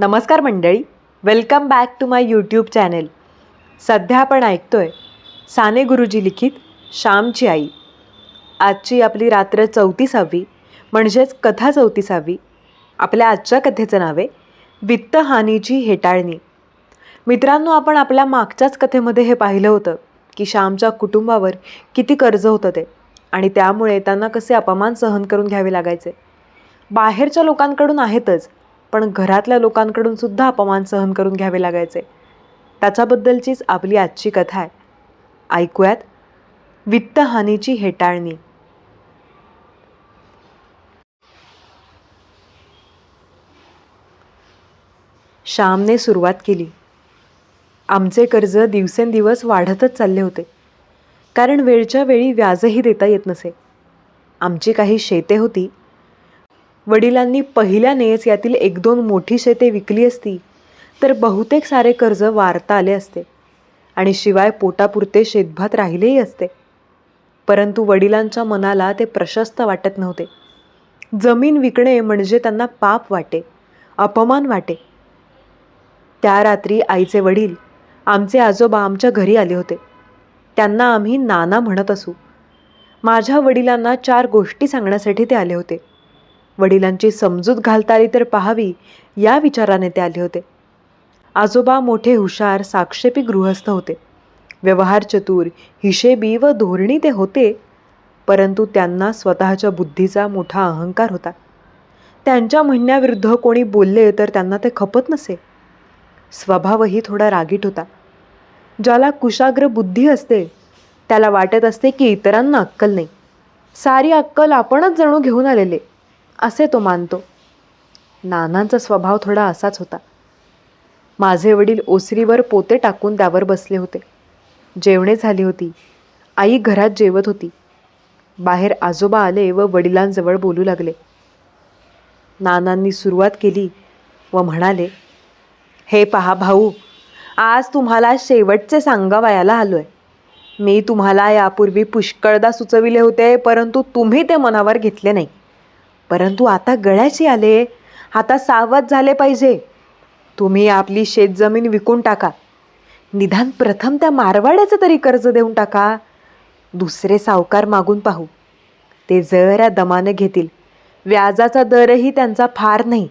नमस्कार मंडळी. Welcome back to my YouTube channel सध्या आपण ऐकतोय साने गुरुजी लिखित श्यामची आई. आजची आपली रात्र चौतीसावी म्हणजेच कथा चौतीसावी. आपल्या आजच्या कथेचं नाव आहे वित्तहानीची हेटाळणी. मित्रांनो आपण आपल्या मागच्याच कथेमध्ये हे पाहिलं होतं की श्यामच्या कुटुंबावर किती कर्ज होतं ते आणि त्यामुळे त्यांना कसे अपमान सहन करून घ्यावे लागायचे. बाहेरच्या लोकांकडून आहेतच पण घरातल्या लोकांकडून सुद्धा अपमान सहन करून घ्यावे लागायचे. त्याच्याबद्दलचीच आपली आजची कथा आहे. ऐकूयात. वित्तहानीची हेटाळणी. श्यामने सुरुवात केली. आमचे कर्ज दिवसेंदिवस वाढतच चालले होते. कारण वेळच्या वेळी व्याजही देता येत नसे. आमची काही शेते होती वडिलांनी पहिल्यानेच यातील एक दोन मोठी शेते विकली असती तर बहुतेक सारे कर्ज वारता आले असते आणि शिवाय पोटापुरते शेतभात राहिलेही असते. परंतु वडिलांच्या मनाला ते प्रशस्त वाटत नव्हते. जमीन विकणे म्हणजे त्यांना पाप वाटे अपमान वाटे. त्या रात्री आईचे वडील आमचे आजोबा आमच्या घरी आले होते. त्यांना आम्ही नाना म्हणत असू. माझ्या वडिलांना चार गोष्टी सांगण्यासाठी ते आले होते. वडिलांची समजूत घालता आली तर पाहावी या विचाराने ते आले होते. आजोबा मोठे हुशार साक्षेपी गृहस्थ होते. व्यवहार चतुर हिशेबी व धोरणी ते होते परंतु त्यांना स्वतःच्या बुद्धीचा मोठा अहंकार होता. त्यांच्या म्हणण्याविरुद्ध कोणी बोलले तर त्यांना ते खपत नसे. स्वभावही थोडा रागीट होता. ज्याला कुशाग्र बुद्धी असते त्याला वाटत असते की इतरांना अक्कल नाही. सारी अक्कल आपणच जणू घेऊन आलेले. असे तो मानतो. नानांचा स्वभाव थोडा असाच होता. माझे वडील ओसरीवर पोते टाकून त्यावर बसले होते. जेवणे झाली होती. आई घरात जेवत होती. बाहेर आजोबा आले व वडिलांजवळ बोलू लागले. नानांनी सुरुवात केली व म्हणाले हे पहा भाऊ आज तुम्हाला शेवटचे सांगावयाला आहे मी तुम्हाला यापूर्वी पुष्कळदा सुचविले होते परंतु तुम्ही ते मनावर घेतले नाही. परंतु आता गळ्याशी आले. आता सावध झाले पाहिजे. तुम्ही आपली शेतजमीन विकून टाका. निदान प्रथम त्या मारवाड्याचं तरी कर्ज देऊन टाका. दुसरे सावकार मागून पाहू. ते जरा दमानं घेतील. व्याजाचा दरही त्यांचा फार नाही.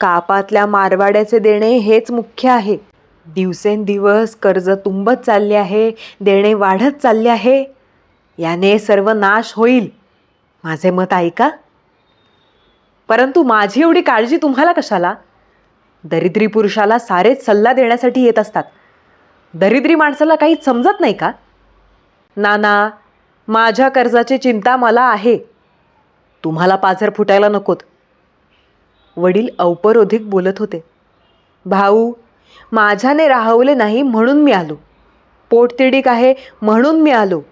कापातल्या मारवाड्याचे देणे हेच मुख्य आहे. दिवसेंदिवस कर्ज तुंबत चालले आहे देणे वाढत चालले आहे. याने सर्व नाश होईल. माझे मत ऐका. परंतु माझी एवढी काळजी तुम्हाला कशाला? दरिद्री पुरुषाला सारेच सल्ला देण्यासाठी येत असतात. दरिद्री माणसाला काही समजत नाही का? नाना माझ्या कर्जाची चिंता मला आहे. तुम्हाला पाझर फुटायला नकोत. वडील औपरोधिक बोलत होते. भाऊ माझ्याने राहवले नाही म्हणून मी आलो. पोटतिडीक आहे म्हणून मी आलो.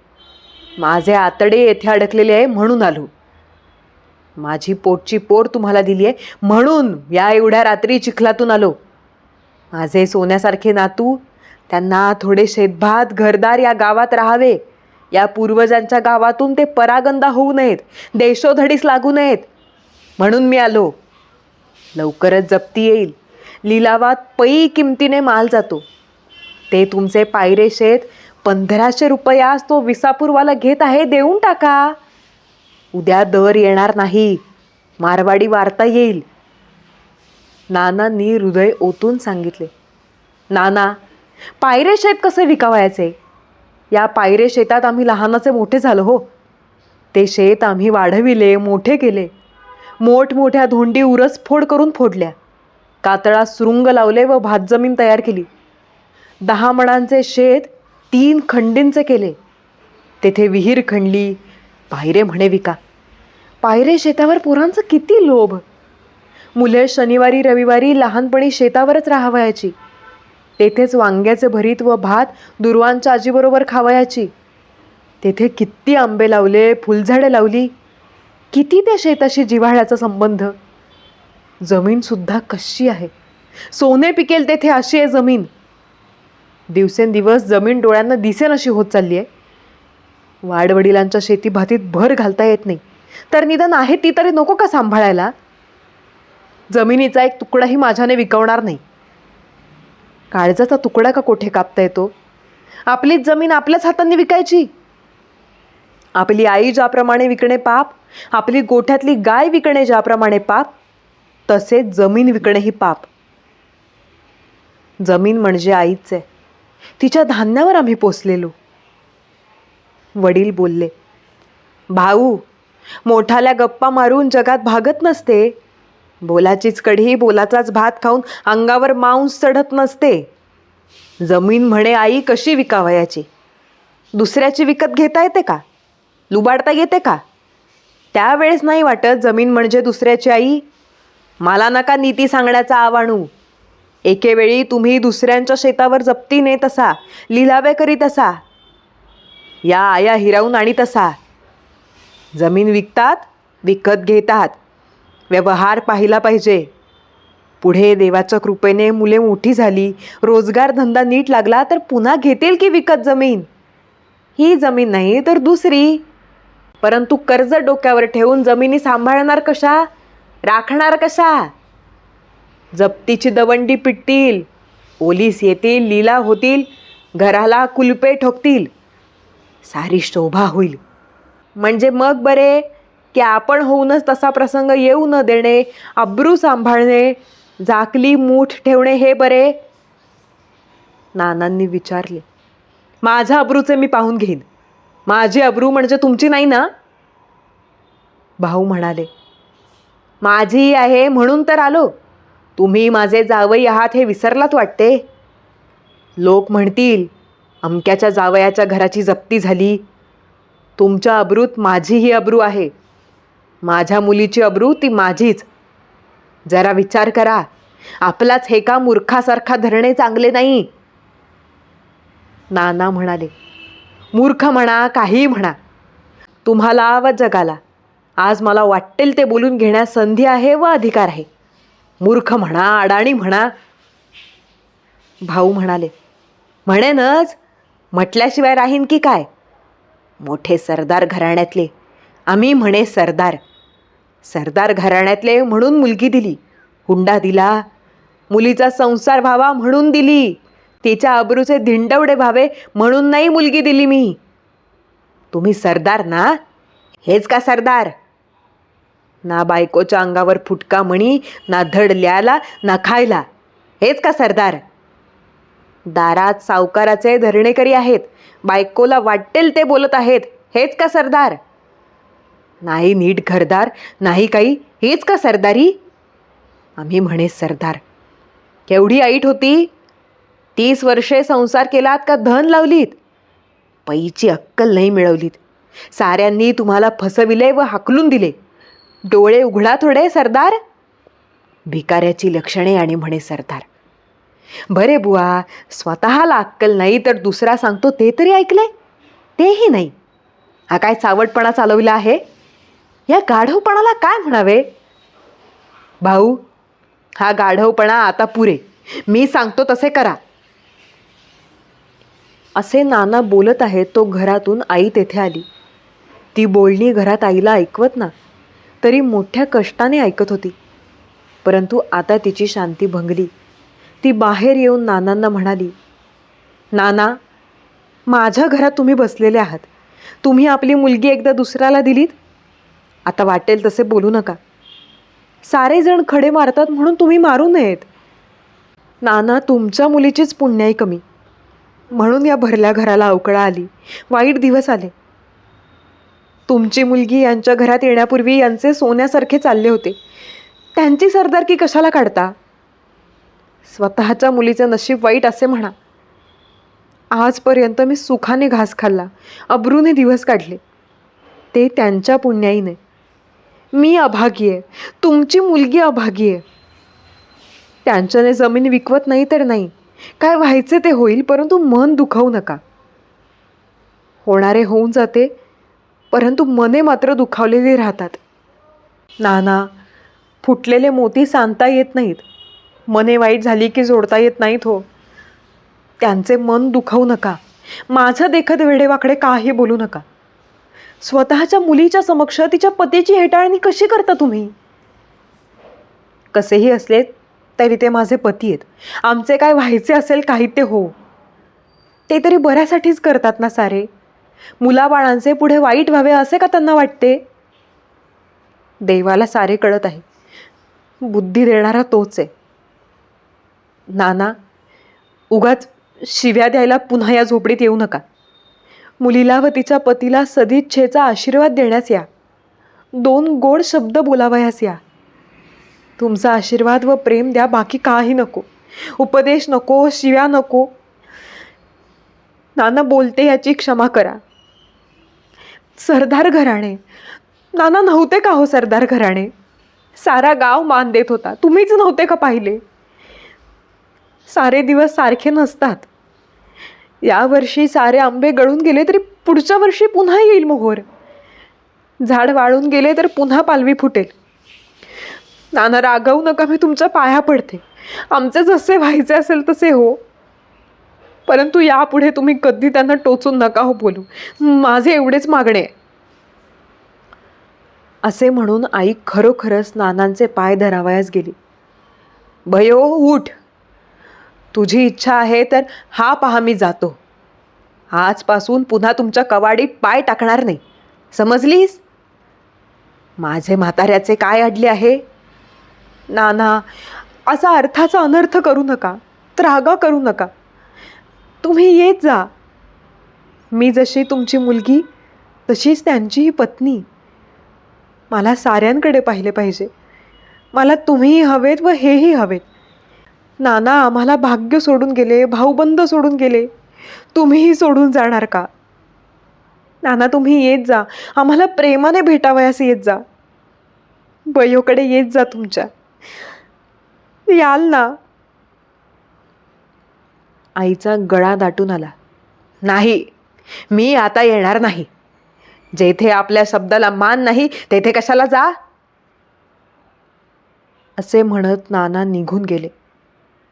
माझे आतडे येथे अडकलेले आहे म्हणून आलो. माझी पोटची पोर तुम्हाला दिली आहे म्हणून या एवढ्या रात्री चिखलातून आलो. माझे सोन्यासारखे नातू त्यांना थोडे शेतभात घरदार या गावात राहावे. या पूर्वजांच्या गावातून ते परागंदा होऊ नयेत देशोधडीस लागू नयेत. म्हणून मी आलो. लवकरच जप्ती येईल. लिलावात पै किमतीने माल जातो. ते तुमचे पायरे शेत पंधराशे रुपयास तो विसापूरवाला घेत आहे देऊन टाका. उद्या दर येणार नाही. मारवाडी वारता येईल. नानांनी हृदय ओतून सांगितले. नाना पायरे शेत कसे विकावायचे? या पायरे शेतात आम्ही लहानाचे मोठे झालो हो. ते शेत आम्ही वाढविले मोठे केले. मोठमोठ्या धोंडी उरसफोड करून फोडल्या. कातळात सुरुंग लावले व भातजमीन तयार केली. दहा मणांचे शेत तीन खंडींचे केले. तेथे विहीर खणली पायरे म्हणे विका. पायरे शेतावर पोरांचं किती लोभ. मुले शनिवारी रविवारी लहानपणी शेतावरच राहावयाची. तेथेच वांग्याचे भरीत व भात दुर्वांच्या आजीबरोबर खावयाची. तेथे किती आंबे लावले फुलझाडे लावली. किती त्या शेताशी जिव्हाळ्याचा संबंध. जमीनसुद्धा कशी आहे? सोने पिकेल तेथे अशी आहे जमीन. दिवसेंदिवस जमीन डोळ्यांना दिसेन अशी होत चालली आहे वाडवडिलांच्या शेतीभातीत भर घालता येत नाही. तर निदान आहे ती तरी नको का सांभाळायला? जमिनीचा एक तुकडाही माझ्याने विकवणार नाही. काळजाचा तुकडा का कोठे कापता येतो? आपलीच जमीन आपल्याच हातांनी विकायची. आपली आई ज्याप्रमाणे विकणे पाप आपली गोठ्यातली गाय विकणे ज्याप्रमाणे पाप तसेच जमीन विकणेही पाप. जमीन म्हणजे आईच आहे. तिच्या धान्यावर आम्ही पोचलेलो वडील बोलले भाऊ मोठाल्या गप्पा मारून जगात भागत नसते. बोलाचीच कढी बोलाचाच भात खाऊन अंगावर मांस चढत नसते. जमीन म्हणे आई कशी विकावयाची? दुसऱ्याची विकत घेता येते का? लुबाडता येते का? त्यावेळेस नाही वाटत जमीन म्हणजे दुसऱ्याची आई. मला नका नीती सांगण्याचा आवाणू. एकेवेळी तुम्ही दुसऱ्यांच्या शेतावर जप्ती नेत असा लिलावे करीत असा. या आया हिरावून आणीत असा. जमीन विकतात विकत घेतात. व्यवहार पाहिला पाहिजे. पुढे देवाच्या कृपेने मुले मोठी झाली. रोजगार धंदा नीट लागला तर पुन्हा घेतील की विकत जमीन? ही जमीन नाही तर दुसरी. परंतु कर्ज डोक्यावर ठेवून जमिनी सांभाळणार कशा? राखणार कशा? जप्तीची दवंडी पिटतील. पोलीस येतील लीला होतील. घराला कुलपे ठोकतील. सारी शोभा होईल. म्हणजे मग बरे की आपण होऊनच तसा प्रसंग येऊ न देणे अब्रू सांभाळणे जाकली मूठ ठेवणे हे बरे? नानांनी विचारले. माझ्या अब्रूचे मी पाहून घेईन. माझी अब्रू म्हणजे तुमची नाही ना? भाऊ म्हणाले. माझी आहे म्हणून तर आलो. तुम्ही माझे जावई आहात हे विसरलात वाटते? लोक म्हणतील अमक्याच्या जावयाच्या घराची जप्ती झाली. तुमच्या अब्रूत माझीही अब्रू आहे. माझ्या मुलीची अब्रू ती माझीच. जरा विचार करा. आपलाच हे का मूर्खासारखा धरणे चांगले नाही. नाना म्हणाले मूर्ख म्हणा काही म्हणा. तुम्हाला व जगाला. आज मला वाटेल ते बोलून घेण्यास संधी आहे व अधिकार आहे. मूर्ख म्हणा अडाणी म्हणा. भाऊ म्हणाले म्हणेनच. म्हटल्याशिवाय राहीन की काय? मोठे सरदार घराण्यातले. आम्ही म्हणे सरदार. सरदार घराण्यातले म्हणून मुलगी दिली. हुंडा दिला. मुलीचा संसार व्हावा म्हणून दिली. तिच्या अब्रूचे धिंडवडे व्हावे म्हणून नाही मुलगी दिली मी. तुम्ही सरदार ना? हेच का सरदार? ना बायकोच्या अंगावर फुटका म्हणी ना धड ल्याला ना खायला. हेच का सरदार? दारात सावकाराचे धरणेकरी आहेत. बायकोला वाटेल ते बोलत आहेत. हेच का सरदार? नाही नीट घरदार नाही काही हेच का सरदारी? आम्ही म्हणे सरदार केवढी ऐट होती? तीस वर्षे संसार केलात का धन लावलीत? पैची अक्कल नाही मिळवलीत. साऱ्यांनी तुम्हाला फसविले व हाकलून दिले. डोळे उघडा थोडे सरदार. भिकाऱ्याची लक्षणे आणि म्हणे सरदार बरे बुवा स्वतःला अक्कल नाही तर दुसरा सांगतो ते तरी ऐकले तेही नाही. हा काय चावटपणा चालवला आहे? या गाढवपणाला काय म्हणावे? भाऊ हा गाढवपणा आता पुरे. मी सांगतो तसे करा. असे नाना बोलत आहे तो घरातून आई तेथे आली. ती बोलणी घरात आईला ऐकवत ना तरी मोठ्या कष्टाने ऐकत होती. परंतु आता तिची शांती भंगली. ती बाहेर येऊन नानांना म्हणाली नाना माझ्या घरात तुम्ही बसलेले आहात. तुम्ही आपली मुलगी एकदा दुसऱ्याला दिलीत? आता वाटेल तसे बोलू नका. सारेजण खडे मारतात म्हणून तुम्ही मारू नयेत. नाना तुमच्या मुलीचीच पुण्याई कमी. म्हणून या भरल्या घराला अवकळा आली. वाईट दिवस आले. तुमची मुलगी यांच्या घरात येण्यापूर्वी यांचे सोन्यासारखे चालले होते. त्यांची सरदारकी कशाला काढता? स्वतःच्या मुलीचं नशीब वाईट असे म्हणा. आजपर्यंत मी सुखाने घास खाल्ला. अब्रूने दिवस काढले. ते त्यांच्या पुण्याईने. मी अभागी आहे. तुमची मुलगी अभागी आहे. त्यांच्याने जमीन विकवत नाही तर नाही. काय व्हायचे ते होईल परंतु मन दुखावू नका. होणारे होऊन जाते परंतु मने मात्र दुखावलेली राहतात. नाना फुटलेले मोती सांगता येत नाहीत. मने वाईट झाली की जोडता येत नाहीत हो. त्यांचे मन दुखावू नका. माझं देखत वेडेवाकडे काही बोलू नका. स्वतःच्या मुलीच्या समक्ष तिच्या पतीची हेटाळणी कशी करता तुम्ही? कसेही असले तरी ते माझे पती आहेत. आमचे काय व्हायचे असेल काही ते हो. ते तरी बऱ्यासाठीच करतात ना सारे. मुलाबाळांचे पुढे वाईट व्हावे असे का त्यांना वाटते? देवाला सारे कळत आहे. बुद्धी देणारा तोच आहे. नाना उगाच शिव्या द्यायला पुन्हा या झोपडीत येऊ नका. मुलीला व तिच्या पतीला सदिच्छेचा आशीर्वाद देण्यास या. दोन गोड शब्द बोलावयास या. तुमचा आशीर्वाद व प्रेम द्या बाकी काही नको. उपदेश नको शिव्या नको. नाना बोलते याची क्षमा करा. सरदार घराणे नाना नव्हते का हो सरदार घराणे? सारा गाव मान देत होता. तुम्हीच नव्हते का पाहिले? सारे दिवस सारखे नसतात. यावर्षी सारे आंबे गळून गेले तरी पुढच्या वर्षी पुन्हा येईल मोहोर. झाड वाळून गेले तर पुन्हा पालवी फुटेल. नाना रागवू नका मी तुमच्या पाया पडते. आमचे जसे व्हायचे असेल तसे हो. परंतु यापुढे तुम्ही कधी त्यांना टोचून नका हो बोलू. माझे एवढेच मागणे आहे. असे म्हणून आई खरोखरच नानांचे पाय धरावयास गेली. भयो उठ! तुझी इच्छा आहे तर हा पहा मी जातो. आजपासून पुन्हा तुमच्या कवाडीत पाय टाकणार नाही. समजलीस? माझे म्हाताऱ्याचे काय अडले आहे? नाना असा अर्थाचा अनर्थ करू नका. त्रागा करू नका. तुम्ही येत जा. मी जशी तुमची मुलगी तशीच त्यांचीही पत्नी. मला साऱ्यांकडे पाहिले पाहिजे. मला तुम्हीही हवेत व हेही हवेत. नाना आम्हाला भाग्य सोडून गेले भाऊबंद सोडून गेले. तुम्हीही सोडून जाणार का? नाना तुम्ही येत जा. आम्हाला प्रेमाने भेटावयास येत जा. बयोकडे येत जा तुमच्या. याल ना. आईचा गळा दाटून आला. नाही मी आता येणार नाही. जेथे आपल्या शब्दाला मान नाही तेथे कशाला जा? असे म्हणत नाना निघून गेले.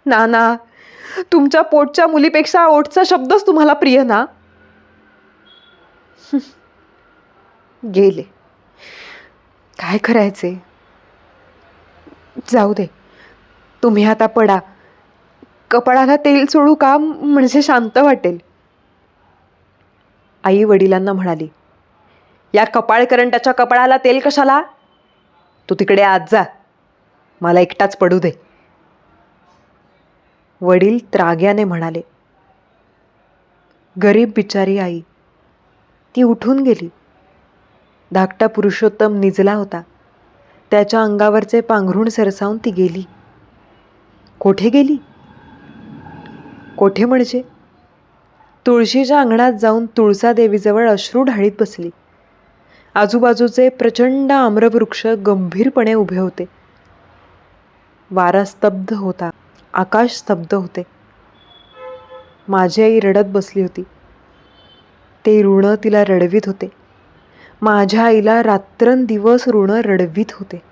नाना तुमच्या पोटच्या मुलीपेक्षा ओटचा शब्दच तुम्हाला प्रिय ना? गेले. काय करायचे? जाऊ दे. तुम्ही आता पडा. कपाळाला तेल सोडू का म्हणजे शांत वाटेल. आई वडिलांना म्हणाली या कपाळ करंटाच्या कपाळाला तेल कशाला? तू तिकडे आज जा. मला एकटाच पडू दे. वडील त्राग्याने म्हणाले गरीब बिचारी आई ती उठून गेली. धाकटा पुरुषोत्तम निजला होता. त्याच्या अंगावरचे पांघरुण सरसावून ती गेली. कोठे गेली? कोठे म्हणजे? तुळशीच्या अंगणात जाऊन तुळसादेवीजवळ अश्रू ढाळीत बसली. आजूबाजूचे प्रचंड आम्रवृक्ष गंभीरपणे उभे होते. वारा स्तब्ध होता. आकाश स्तब्ध होते. माझी आई रडत बसली होती. ते ऋण तिला रडवीत होते. माझ्या आईला रात्रंदिवस ऋण रडवीत होते.